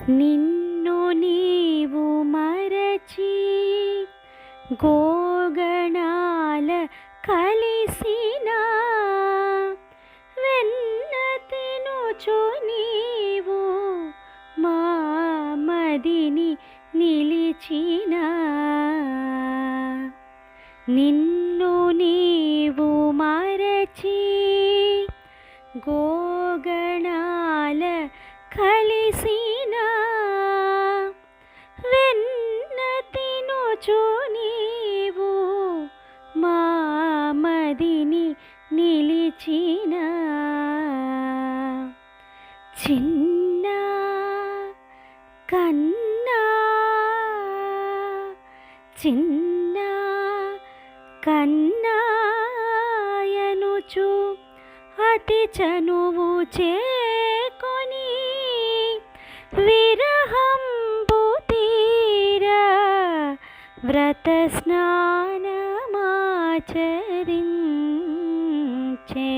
నిన్ను నీవు మరచి గోగణాల కలిసిన వెన్న తినుచు నీవు మా మదిని నిలిచిన. నిన్ను నీవు మరచి గోగణాల కలిసి నిలిచిన చిన్న కన్నా చిన్న కన్నాయనుచు అతి చనువు చేకొని విరహంబు తీర వ్రత స్నానమాచరిన్ হচ্ছে